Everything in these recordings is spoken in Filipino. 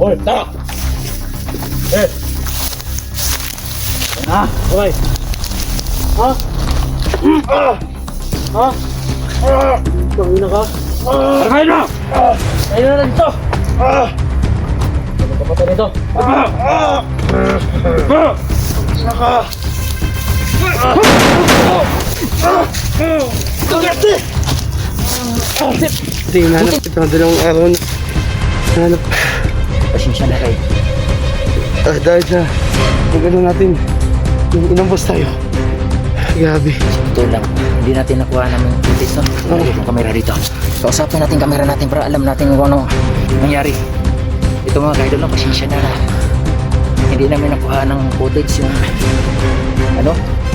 Hoy, tara! Eh! Ah, okay. Ha? Ah! Ha? Ah! Tangina ka? Ah! Tangina na! Ah! Tangina na dito! Ah! Ano ka pa tayo nito? Ah! Ah! Ah! Tangina ka! Ah! Ah! Tugati! Hindi, hinahanap kita ng dalawang araw na. Hinahanap. Pasensya na kayo. Ah, dahil sa yung ano natin, yung inambos tayo. Grabe. Ito lang, hindi natin nakuha namin footage no? Lagi yung kamera dito. Kausapin natin kamera natin para alam natin kung ano nangyari. Ito mga kaidol, no, pasensya na na. Hindi namin nakuha ng footage yung ano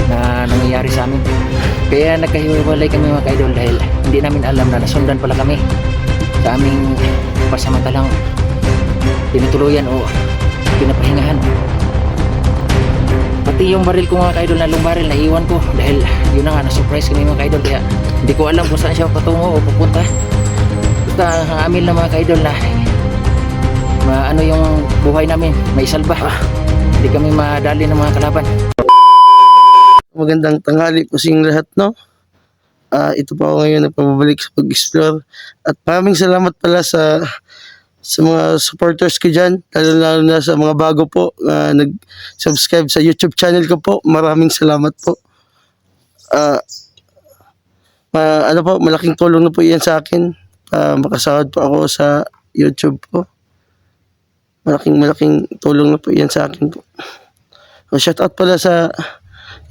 na nangyayari sa amin. Kaya nagkahiwalay kami mga kaidol dahil hindi namin alam na nasundan pala kami sa aming pasamantalang tinutuluyan o pinapahingahan. Pati yung baril ko mga kaidol na long baril naiwan ko dahil yun na nga na-surprise kami mga kaidol kaya hindi ko alam kung saan siya patungo o pupunta. Basta ang amin lang mga kaidol na maano yung buhay namin, may salba. Hindi kami madali ng mga kalaban. Magandang tanghali po sa inyong lahat, no? Ah, ito po ako ngayon na pababalik sa pag-explore. At maraming salamat pala sa sa mga supporters ko dyan, lalo lalo na sa mga bago po na nag-subscribe sa YouTube channel ko po. Maraming salamat po. Ah, ma- ano po, malaking tulong na po yan sa akin. Ah, makasahod po ako sa YouTube po. Malaking malaking tulong na po yan sa akin po. So, shout out pala sa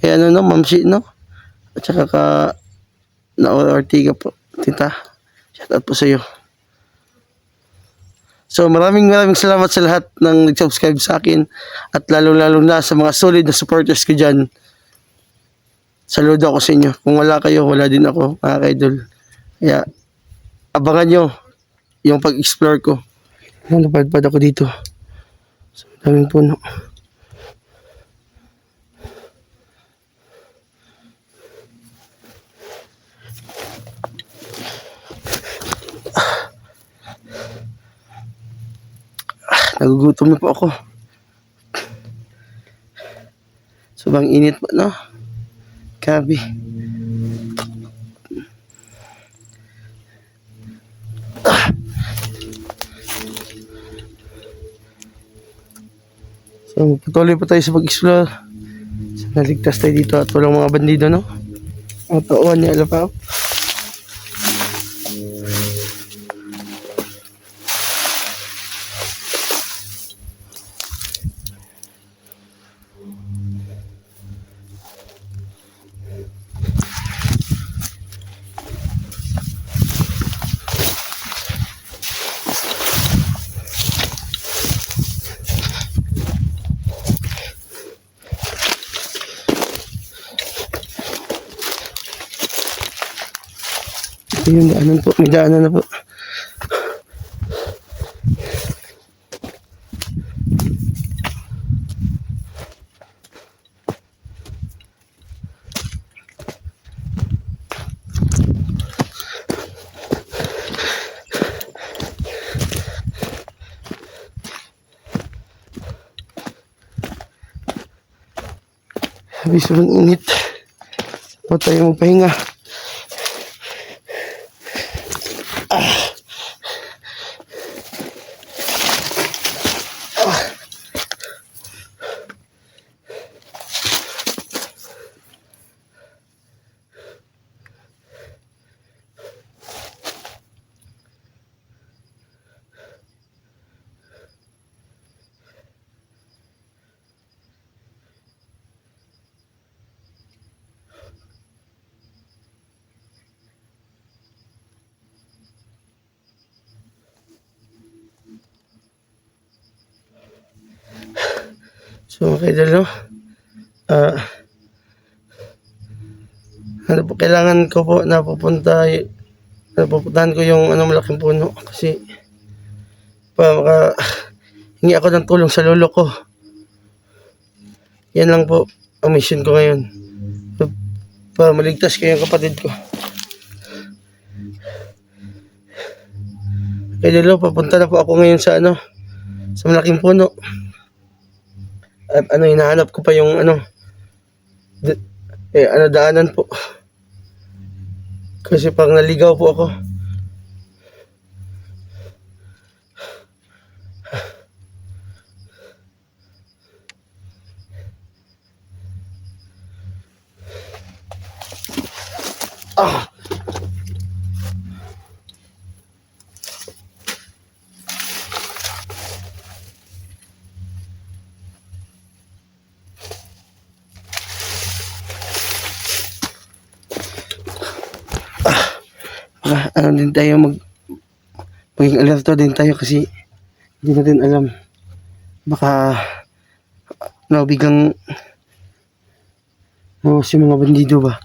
kaya ano no, Ma'am Shi, no? At saka ka Naor Ortiga po, tita. Shout out po sa iyo. So maraming maraming salamat sa lahat ng nag-subscribe sa akin at lalo-lalo na sa mga solid na supporters ko dyan. Saludo ako sa inyo. Kung wala kayo, wala din ako, mga kaidol. Kaya, abangan nyo yung pag-explore ko. Ano, napadpad ako dito. Sa daming puno. Nagugutom na po ako. Sobrang init po, no? Grabe. So, patuloy pa tayo sa pag-explore. Naligtas tayo dito at walang mga bandido, no? Ang tauhan niya, alapaw. Yung daanan po. May daanan na po. Sabi sobrang init. Pa tayo magpahinga. So, okay dalo. Ah, ano po, kailangan ko po na pupunta, na pupuntahan ko yung ano, malaking puno kasi pa maka hingi ako ng tulong sa lolo ko. Yan lang po ang mission ko ngayon. Para maligtas ko yung kapatid ko. Kaya dalo, papunta na po ako ngayon sa ano, sa malaking puno. At ano, hinahanap ko pa yung ano, eh, ano, daanan po. Kasi pag naligaw po ako, ah, baka ano din tayo mag maging alerto din tayo kasi hindi natin alam. Baka ano biglang oh, si mga bandido ba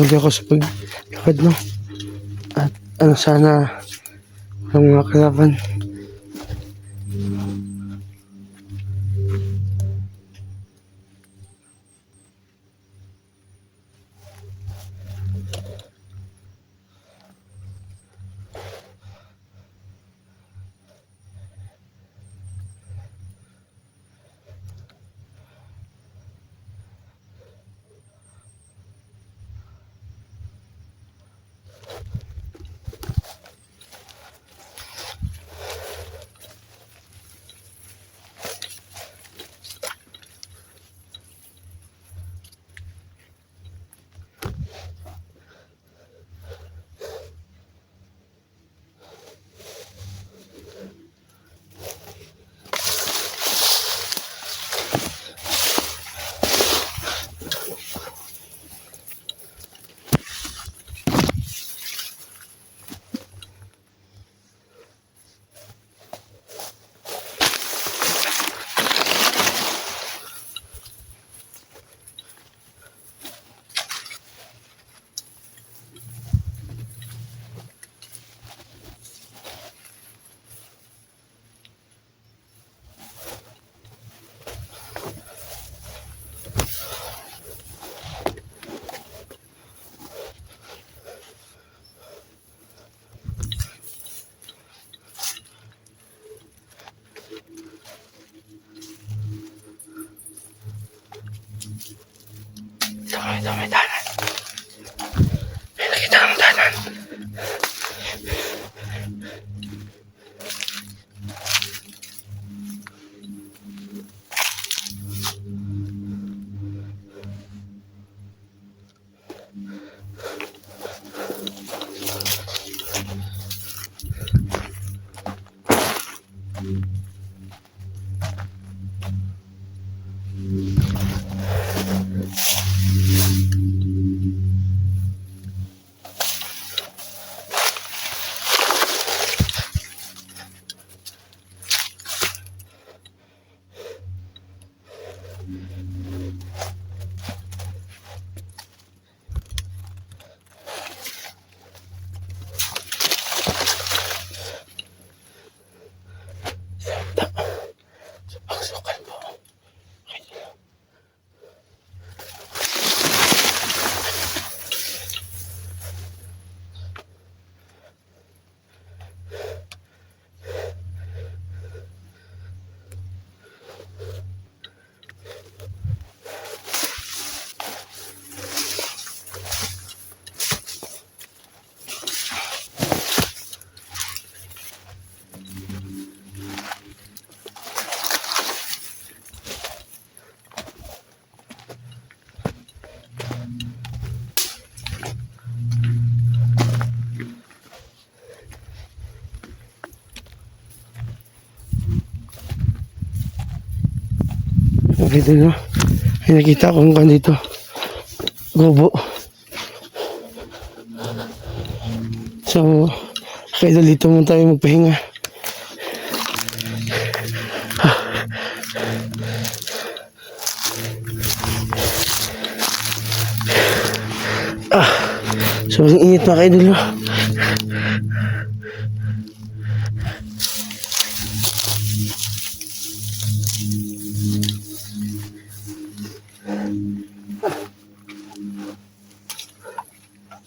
Tuloy ako sa paglakad, no? At ano, sana ang mga kalaban. Nakita nyo? May nakita akong kan dito. So, kaya dito muna tayo magpahinga. Ah, sobrang init mga kaidol. no?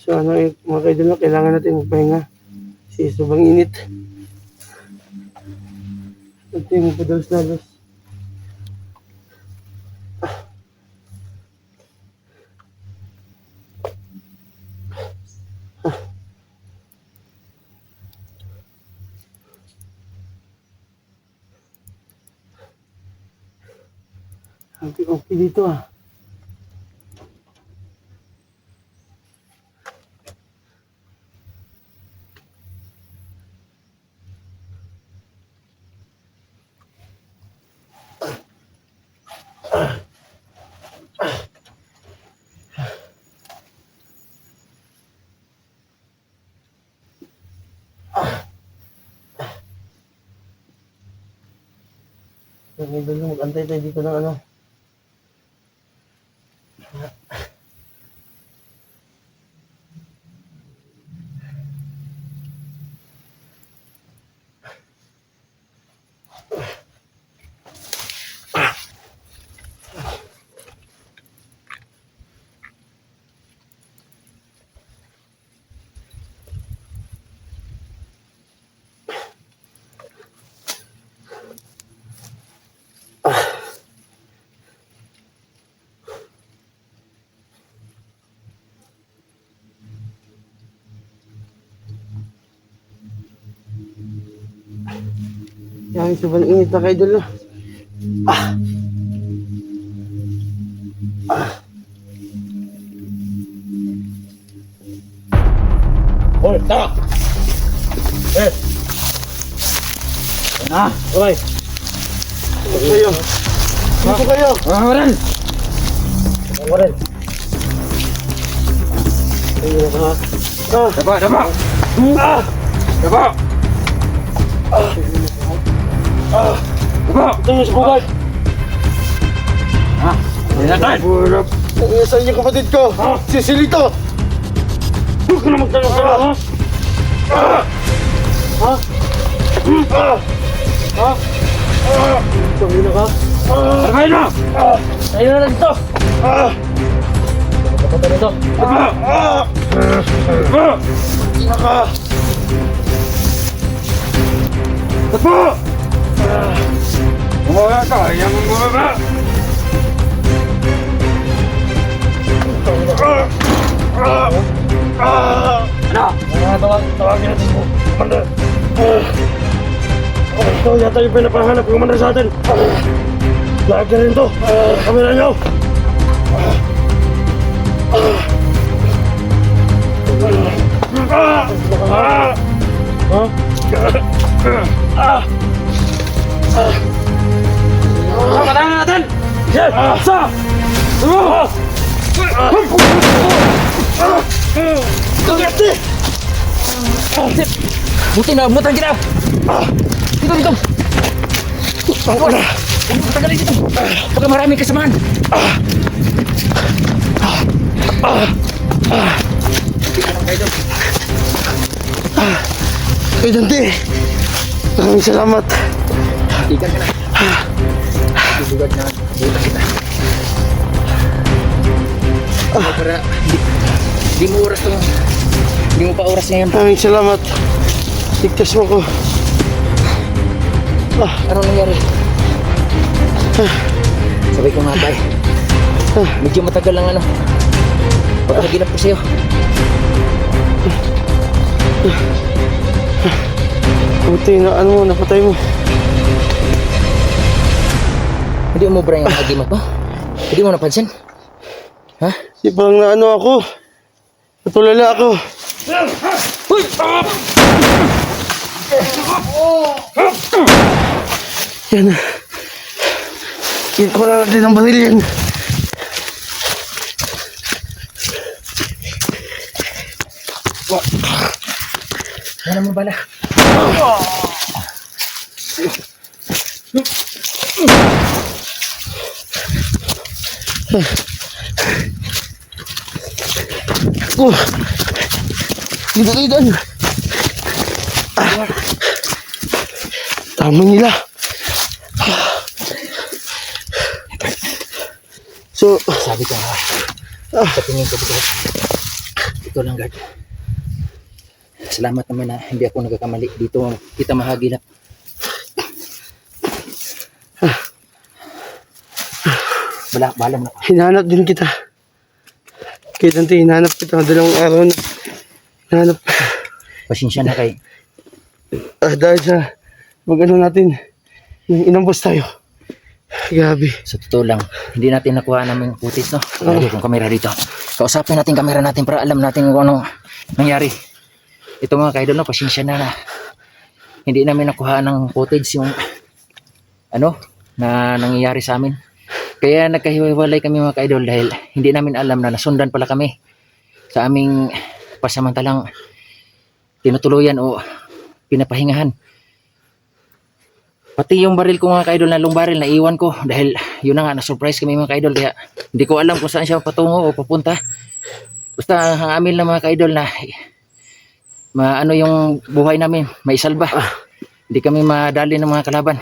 So ano eh, mga kaidol, no, kailangan natin magpahinga. Kasi sobrang init. Ito yung padalos-dalos. Okay, okay dito ah. Mga idol, mag-antay tayo dito ng ano. Yan, sobrang init na kayo no? Hoy, tara! Eh! Ah, okay. Dito kayo. Dito kayo. Mga kawaran! Mga kawaran! Ayun ha. Ah, Daba, daba! Ah! Daba! Daba! ito yung sa bugad. Ha? Burap. Ang saan yung kapatid ko? Si Silito. Huwag ka na magtanong ka, ha? Ha? Ah. Ha? Ah. Sabi na ka? Ah. Tagay na! Tayo na lang dito. Ah. Kapatid nito! Daba! Ah. Daba! Naka. Daba! Bumaba ka! Ayaw mong bumaba! Ah. Ah. Ano? Mga tawag, tawagin natin mo. Commander! Ah, ito yata yung pinapahanap yung commander sa atin. Ah, Lagi rin to. Ah, kamera niyo. Ah, ah. Buti na, butang kita. Dito, dito. Ang kuna. Tagalin dito. Baka maraming kasamahan. Kay Dante. Maraming salamat. Tigan ka na. Ibugad na. Buta kita. Para di, di mo oras tong di mo pa oras na yan. Maraming salamat. Ligtas mo ko. Ano nangyari? Sabay ko nga tayo. Medyo matagal lang ano. Pagkaginap ko sa'yo. Buti na ano mo, napatay mo. Hindi mo bra yung agimat mo? Hindi mo napansin? Ha? Di bang na ano ako? Natulala ako. Uy! Yan. Kinuha na natin ang baril yan. Ano mo bala? Oh. Dito tayo doon. Ah. Tama nila. So, Sabi ko nga. Sa tingin ko dito. Ito lang guard. Salamat naman na hindi ako nagkakamali. Dito kita mahagilap. Bala, balam na. hinahanap din kita. Kaya dante, hinahanap kita. Dalawang araw na. Hinahanap. Pasensya na kay Ah, dahil sa mag ano natin, inambos tayo. Grabe. Sa totoo lang, hindi natin nakuha namin footage, no? Lagi kong kamera dito. Kausapin natin kamera natin para alam natin kung anong nangyari. Ito mga kaidol, no? Pasensya na na. Hindi namin nakuha ng footage yung ano, na nangyayari sa amin. Kaya nagkahiwalay kami mga kaidol dahil hindi namin alam na nasundan pala kami sa aming pasamantalang tinutuluyan o pinapahingahan. Pati yung baril ko mga kaidol na long baril na iwan ko dahil yun na nga na-surprise kami mga kaidol kaya hindi ko alam kung saan siya patungo o papunta. Basta ang amin lang mga kaidol na maano yung buhay namin, may salba. Hindi kami madali ng mga kalaban.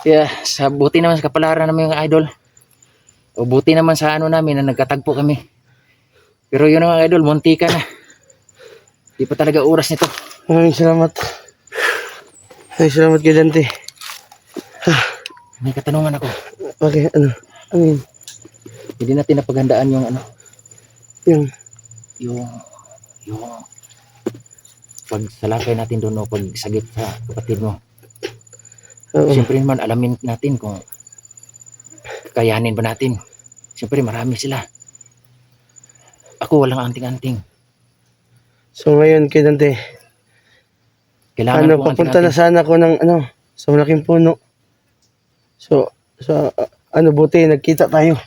Kaya sa buti naman sa kapalaran namin mga idol. O buti naman sa ano namin na nagkatagpo kami. Pero yun mga idol, munti ka na. Di pa talaga oras nito. Maraming salamat. Maraming salamat kay Dante. May katanungan ako. Okay, ano? Ano yun? Hindi natin napaghandaan yung ano, Yung, yung yung pag salakay natin doon o pag sagip sa kapatid mo. oo. Siyempre naman alamin natin kung kakayanin ba natin. Siyempre marami sila. Ako walang anting-anting. So ngayon kay Dante, Kailangan ano, papunta na sana ako ng ano, sa malaking puno. So, sa ah, ano, buti, nagkita tayo.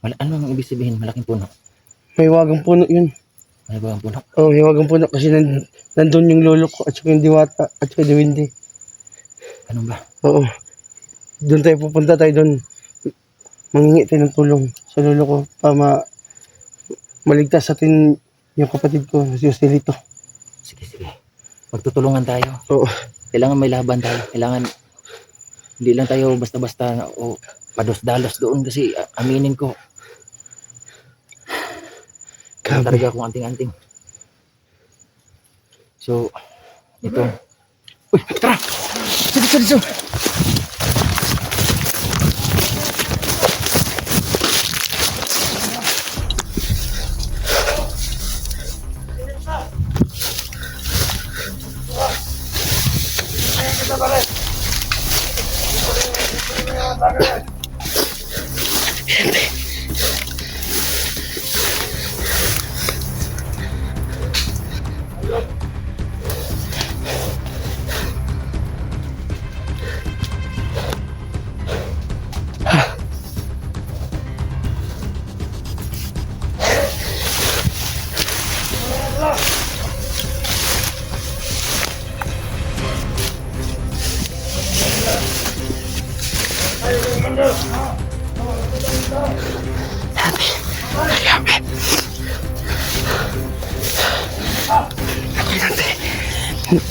Mal- ano ang ibig sabihin malaking puno? May wagang puno yun. Ano ba ang puno? Oo, oh, may wagang puno kasi nan, nandun yung lolo ko at saka yung diwata at saka yung windy. Ano ba? Oo. Doon tayo pupunta tayo doon. Mangingi tayo ng tulong sa lolo ko para ma maligtas sa atin yung kapatid ko, si Joselito. Sige, sige. Magtutulungan tayo. Oo. Kailangan may laban tayo. Kailangan hindi lang tayo basta-basta o pados-dalos doon kasi ah, aminin ko Grabe. talaga akong anting-anting. So, ito. Uy, tara! Dito, dito, dito!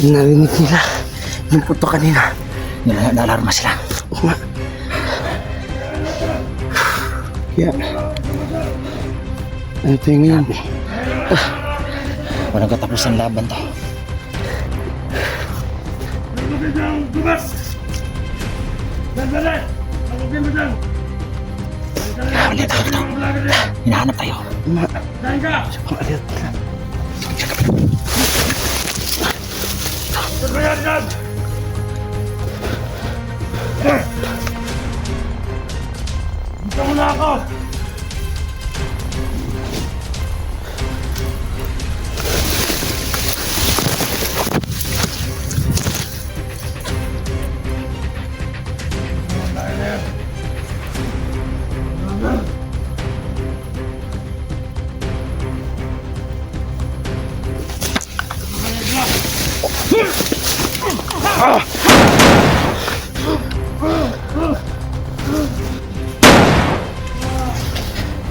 Narinig nila yung puto kanina. Na, naalarma sila. Oo nga. Kaya, ano tayo ngayon? Walang katapusan laban to. Ulit ako to. Hinahanap tayo. Ma, ano yan, Nag? Na ako!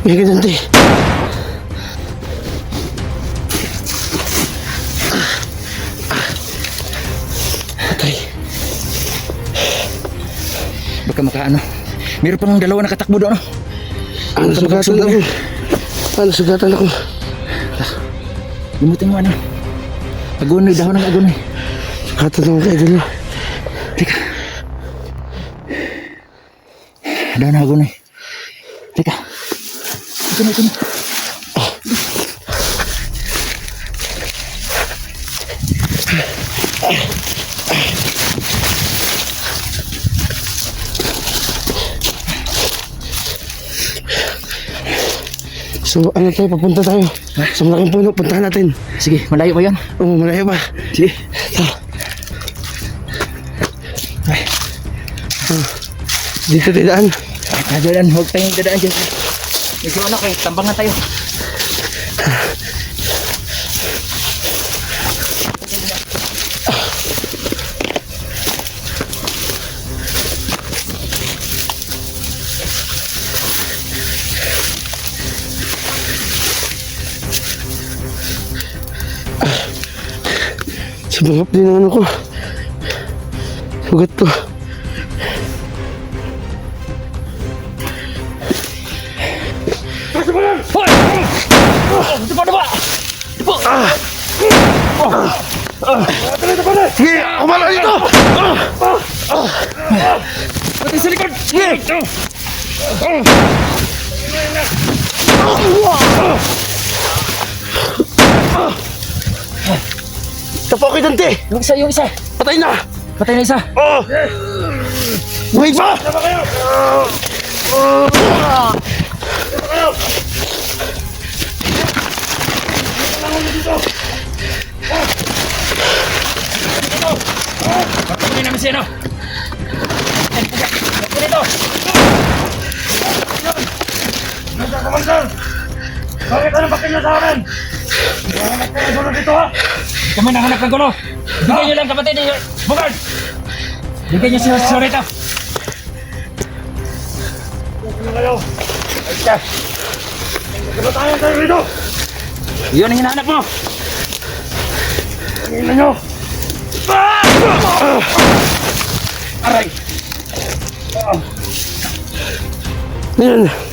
Vigilante. Patay. Baka makaano. Meron pang dalawa nakatakbo doon. oh. Ano sugatan ako? Ano sugatan ako? Limutin mo ano. Agonoy, dahon ng agonoy. Sugatan ako kay Idol. Teka. Dahon ng agonoy. Teka. Ito na, ito na. So ano tayo, papunta tayo. Sa malaking puno, puntahan natin. Sige, malayo ba yan? Oo, malayo ba? Sige. Ito. Dito tayo daan. Dadaan, huwag tayong dadaan dyan. Medyo ano kayo, tambangan tayo. Sumangap din ang ano ko. Sugat ko. Sige, kumala dito! Pati sa likod! Tapo kay Dante! Yung isa, yung isa. Patay na! Patay na isa. Oh! Wait pa! Patuloy namin si ano. Dito. Commander! Bakit ano bakit niyo sa amin? Hanap ng gulo dito ha? Kami nanghanap ng gulo. Bigyan niyo lang kapatid. eh. Bugard! Bigyan niyo si Sorita. Ano kayo? Ay, siya. Kamatayan tayo dito! Yun ang hinahanap mo. Tingnan nyo! Aray. Yan.